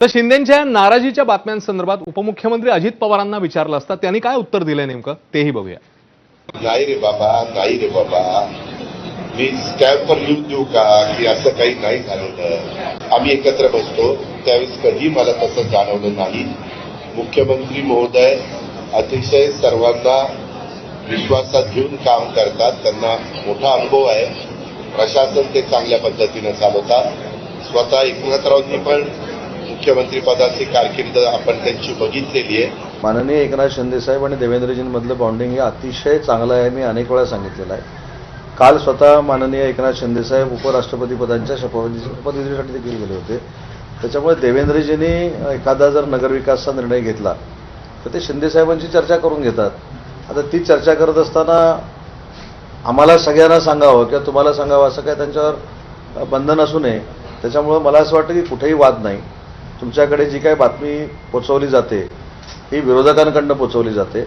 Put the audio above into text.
तर शिंदेच्या नाराजीच्या बातम्यांसंदर्भात उपमुख्यमंत्री अजित पवारांना विचारलं असता त्यांनी काय उत्तर दिलंय नेमकं? तेही बघूया. नाही रे बाबा नाही रे बाबा. मी स्टॅम्पवर लिहून देऊ का? की असं काही नाही झालेलं. आम्ही एकत्र बसतो. त्यावेळेस कधी मला तसं जाणवलं नाही. मुख्यमंत्री महोदय अतिशय सर्वांना विश्वासात घेऊन काम करतात. त्यांना मोठा अनुभव आहे. प्रशासन ते चांगल्या पद्धतीनं चालवतात. स्वतः एकनाथरावांनी पण मुख्यमंत्री पदाची कारकीर्द आपण त्यांची बघितलेली आहे. माननीय एकनाथ शिंदेसाहेब आणि देवेंद्रजींमधलं बॉन्डिंग हे अतिशय चांगलं आहे मी अनेक वेळा सांगितलेलं आहे. काल स्वतः माननीय एकनाथ शिंदेसाहेब उपराष्ट्रपती पदांच्या शपथविधी शपथविधीसाठी देखील गेले होते. त्याच्यामुळे देवेंद्रजींनी एखादा जर नगरविकासचा निर्णय घेतला तर ते शिंदेसाहेबांची चर्चा करून घेतात. आता ती चर्चा करत असताना आम्हाला सगळ्यांना सांगावं किंवा तुम्हाला सांगावं असं काय त्यांच्यावर बंधन असू नये. त्याच्यामुळं मला असं वाटतं की कुठेही वाद नाही. तुमच्याकडे जी काही बातमी पोचवली जाते ही विरोधकांकडनं पोचवली जाते.